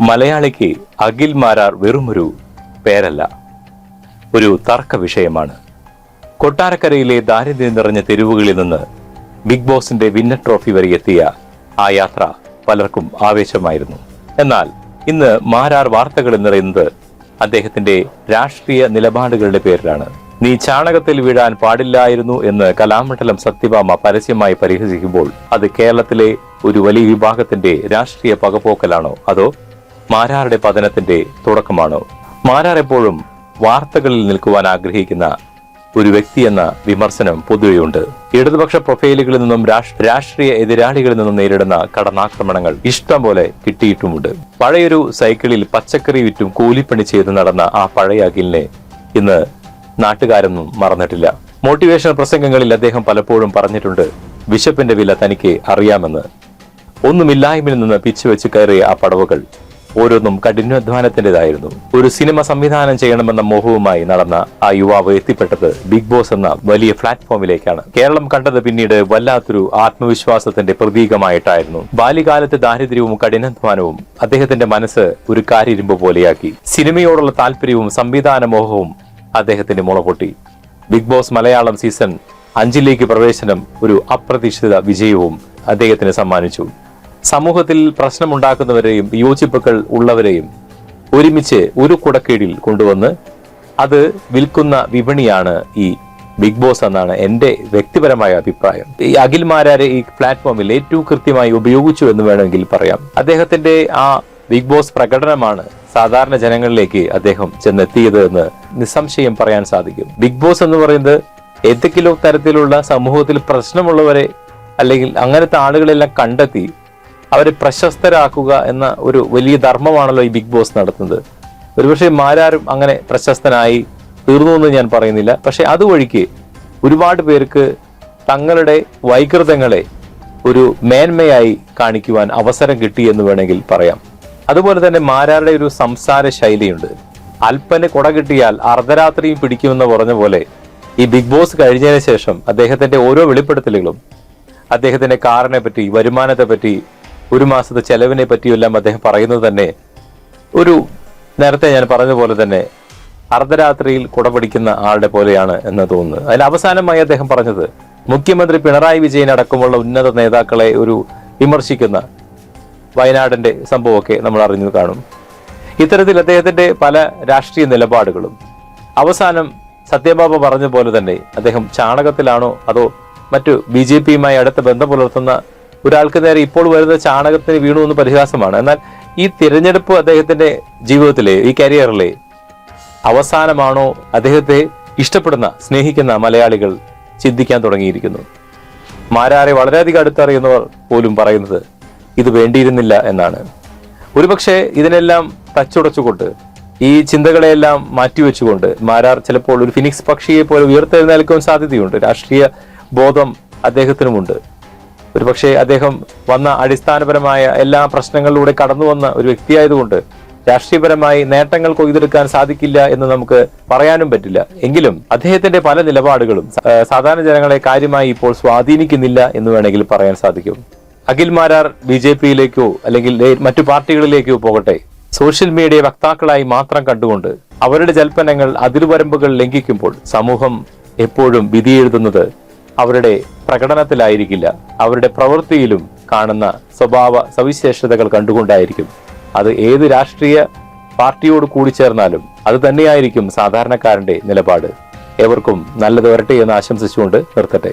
മലയാളിക്ക് അഖിൽ മാരാർ വെറുമൊരു പേരല്ല ഒരു തർക്ക വിഷയമാണ്. കൊട്ടാരക്കരയിലെ ദാരിദ്ര്യം നിറഞ്ഞ തെരുവുകളിൽ നിന്ന് ബിഗ് ബോസിന്റെ വിന്നർ ട്രോഫി വരെ എത്തിയ ആ യാത്ര പലർക്കും ആവേശമായിരുന്നു. എന്നാൽ ഇന്ന് മാരാർ വാർത്തകൾ നിറയുന്നത് അദ്ദേഹത്തിന്റെ രാഷ്ട്രീയ നിലപാടുകളുടെ പേരിലാണ്. നീ ചാണകത്തിൽ വീഴാൻ പാടില്ലായിരുന്നു എന്ന് കലാമണ്ഡലം സത്യഭാമ പരസ്യമായി പരിഹസിക്കുമ്പോൾ അത് കേരളത്തിലെ ഒരു വലിയ വിഭാഗത്തിന്റെ രാഷ്ട്രീയ പകപോക്കലാണോ? അതോ മാരാറുടെ പതനത്തിന്റെ തുടക്കമാണ്. മാരാർ എപ്പോഴും വാർത്തകളിൽ നിൽക്കുവാൻ ആഗ്രഹിക്കുന്ന ഒരു വ്യക്തി എന്ന വിമർശനം പൊതുവെയുണ്ട്. ഇടതുപക്ഷ പ്രൊഫൈലുകളിൽ നിന്നും രാഷ്ട്രീയ എതിരാളികളിൽ നിന്നും നേരിടുന്ന കടന്നാക്രമണങ്ങൾ ഇഷ്ടം പോലെ കിട്ടിയിട്ടുമുണ്ട്. പഴയൊരു സൈക്കിളിൽ പച്ചക്കറി വിറ്റും കൂലിപ്പണി ചെയ്ത് നടന്ന ആ പഴയ അഖിലിനെ ഇന്ന് നാട്ടുകാരൊന്നും മറന്നിട്ടില്ല. മോട്ടിവേഷണൽ പ്രസംഗങ്ങളിൽ അദ്ദേഹം പലപ്പോഴും പറഞ്ഞിട്ടുണ്ട് വിശപ്പിന്റെ വില തനിക്ക് അറിയാമെന്ന്. ഒന്നുമില്ലായ്മയിൽ നിന്ന് പിച്ചുവെച്ച് കയറിയ ആ പടവുകൾ ഓരോന്നും കഠിനാധ്വാനത്തിന്റെതായിരുന്നു. ഒരു സിനിമ സംവിധാനം ചെയ്യണമെന്ന മോഹവുമായി നടന്ന ആ യുവാവ് എത്തിപ്പെട്ടത് ബിഗ് ബോസ് എന്ന വലിയ പ്ലാറ്റ്ഫോമിലേക്കാണ്. കേരളം കണ്ടത് പിന്നീട് വല്ലാത്തൊരു ആത്മവിശ്വാസത്തിന്റെ പ്രതീകമായിട്ടായിരുന്നു. ബാല്യകാലത്തെ ദാരിദ്ര്യവും കഠിനാധ്വാനവും അദ്ദേഹത്തിന്റെ മനസ്സ് ഒരു കാരിരുമ്പ് പോലെയാക്കി. സിനിമയോടുള്ള താല്പര്യവും സംവിധാന മോഹവും അദ്ദേഹത്തിന്റെ മുളപൊട്ടി ബിഗ് ബോസ് മലയാളം സീസൺ അഞ്ചിലേക്ക് പ്രവേശനം ഒരു അപ്രതീക്ഷിത വിജയവും അദ്ദേഹത്തിന് സമ്മാനിച്ചു. സമൂഹത്തിൽ പ്രശ്നമുണ്ടാക്കുന്നവരെയും യോജിപ്പുകൾ ഉള്ളവരെയും ഒരുമിച്ച് ഒരു കുടക്കീഴിൽ കൊണ്ടുവന്ന് അത് വിൽക്കുന്ന വിപണിയാണ് ഈ ബിഗ് ബോസ് എന്നാണ് എന്റെ വ്യക്തിപരമായ അഭിപ്രായം. ഈ അഖിൽമാരാരെ ഈ പ്ലാറ്റ്ഫോമിൽ ഏറ്റവും കൃത്യമായി ഉപയോഗിച്ചു എന്ന് വേണമെങ്കിൽ പറയാം. അദ്ദേഹത്തിന്റെ ആ ബിഗ് ബോസ് പ്രകടനമാണ് സാധാരണ ജനങ്ങളിലേക്ക് അദ്ദേഹം ചെന്നെത്തിയത് എന്ന് നിസ്സംശയം പറയാൻ സാധിക്കും. ബിഗ് ബോസ് എന്ന് പറയുന്നത് ഏതെങ്കിലും തരത്തിലുള്ള സമൂഹത്തിൽ പ്രശ്നമുള്ളവരെ അല്ലെങ്കിൽ അങ്ങനത്തെ ആളുകളെല്ലാം കണ്ടെത്തി അവരെ പ്രശസ്തരാക്കുക എന്ന ഒരു വലിയ ധർമ്മമാണല്ലോ ഈ ബിഗ് ബോസ് നടത്തുന്നത്. ഒരുപക്ഷെ മാരാരും അങ്ങനെ പ്രശസ്തനായി തീർന്നു എന്ന് ഞാൻ പറയുന്നില്ല. പക്ഷെ അതുവഴിക്ക് ഒരുപാട് പേർക്ക് തങ്ങളുടെ വൈകൃതങ്ങളെ ഒരു മേന്മയായി കാണിക്കുവാൻ അവസരം കിട്ടി എന്ന് വേണമെങ്കിൽ പറയാം. അതുപോലെ തന്നെ മാരാരുടെ ഒരു സംസാര ശൈലിയുണ്ട്. അല്പന് കുട കിട്ടിയാൽ അർദ്ധരാത്രിയും പിടിക്കുമെന്ന് പറഞ്ഞ പോലെ ഈ ബിഗ് ബോസ് കഴിഞ്ഞതിന് ശേഷം അദ്ദേഹത്തിന്റെ ഓരോ വെളിപ്പെടുത്തലുകളും അദ്ദേഹത്തിന്റെ കാറിനെ പറ്റി വരുമാനത്തെ പറ്റി ഒരു മാസത്തെ ചെലവിനെ പറ്റിയെല്ലാം അദ്ദേഹം പറയുന്നത് തന്നെ ഒരു നേരത്തെ ഞാൻ പറഞ്ഞ പോലെ തന്നെ അർദ്ധരാത്രിയിൽ കുടപിടിക്കുന്ന ആളുടെ പോലെയാണ് എന്ന് തോന്നുന്നത്. അതിൽ അവസാനമായി അദ്ദേഹം പറഞ്ഞത് മുഖ്യമന്ത്രി പിണറായി വിജയൻ അടക്കമുള്ള ഉന്നത നേതാക്കളെ ഒരു വിമർശിക്കുന്ന വയനാടിന്റെ സംഭവമൊക്കെ നമ്മൾ അറിഞ്ഞു കാണും. ഇത്തരത്തിൽ അദ്ദേഹത്തിന്റെ പല രാഷ്ട്രീയ നിലപാടുകളും അവസാനം സത്യബാബ പറഞ്ഞ പോലെ തന്നെ അദ്ദേഹം ചാണകത്തിലാണോ അതോ മറ്റു ബി ജെ പിയുമായി അടുത്ത ബന്ധം പുലർത്തുന്ന ഒരാൾക്ക് നേരെ ഇപ്പോൾ വരുന്ന ചാണകത്തിന് വീണു എന്ന് പരിഹാസമാണ്. എന്നാൽ ഈ തിരഞ്ഞെടുപ്പ് അദ്ദേഹത്തിന്റെ ജീവിതത്തിലെ ഈ കരിയറിലെ അവസാനമാണോ അദ്ദേഹത്തെ ഇഷ്ടപ്പെടുന്ന സ്നേഹിക്കുന്ന മലയാളികൾ ചിന്തിക്കാൻ തുടങ്ങിയിരിക്കുന്നു? മാരാരെ വളരെയധികം അടുത്തറിയുന്നവർ പോലും പറയുന്നത് ഇത് വേണ്ടിയിരുന്നില്ല എന്നാണ്. ഒരുപക്ഷെ ഇതിനെല്ലാം തച്ചുടച്ചുകൊണ്ട് ഈ ചിന്തകളെയെല്ലാം മാറ്റിവെച്ചുകൊണ്ട് മാരാർ ചിലപ്പോൾ ഒരു ഫിനിക്സ് പക്ഷിയെ പോലെ ഉയർത്തെഴുന്നേൽക്കാൻ സാധ്യതയുണ്ട്. രാഷ്ട്രീയ ബോധം അദ്ദേഹത്തിനുമുണ്ട്. ഒരുപക്ഷെ അദ്ദേഹം വന്ന അടിസ്ഥാനപരമായ എല്ലാ പ്രശ്നങ്ങളിലൂടെ കടന്നു വന്ന ഒരു വ്യക്തിയായതുകൊണ്ട് രാഷ്ട്രീയപരമായി നേട്ടങ്ങൾ കൊയ്തെടുക്കാൻ സാധിക്കില്ല എന്ന് നമുക്ക് പറയാനും പറ്റില്ല. എങ്കിലും അദ്ദേഹത്തിന്റെ പല നിലപാടുകളും സാധാരണ ജനങ്ങളെ കാര്യമായി ഇപ്പോൾ സ്വാധീനിക്കുന്നില്ല എന്ന് വേണമെങ്കിൽ പറയാൻ സാധിക്കും. അഖിൽ മാരാർ ബി ജെ പിയിലേക്കോ അല്ലെങ്കിൽ മറ്റു പാർട്ടികളിലേക്കോ പോകട്ടെ. സോഷ്യൽ മീഡിയ വക്താക്കളായി മാത്രം കണ്ടുകൊണ്ട് അവരുടെ ജൽപ്പനങ്ങൾ അതിർവരമ്പുകൾ ലംഘിക്കുമ്പോൾ സമൂഹം എപ്പോഴും വിധിയെഴുതുന്നത് അവരുടെ പ്രകടനത്തിലായിരിക്കില്ല. അവരുടെ പ്രവൃത്തിയിലും കാണുന്ന സ്വഭാവ സവിശേഷതകൾ കണ്ടുകൊണ്ടായിരിക്കും. അത് ഏത് രാഷ്ട്രീയ പാർട്ടിയോട് കൂടി ചേർന്നാലും അത് തന്നെയായിരിക്കും സാധാരണക്കാരന്റെ നിലപാട്. എവർക്കും നല്ലത് വരട്ടെ എന്ന് ആശംസിച്ചുകൊണ്ട് നിർത്തട്ടെ.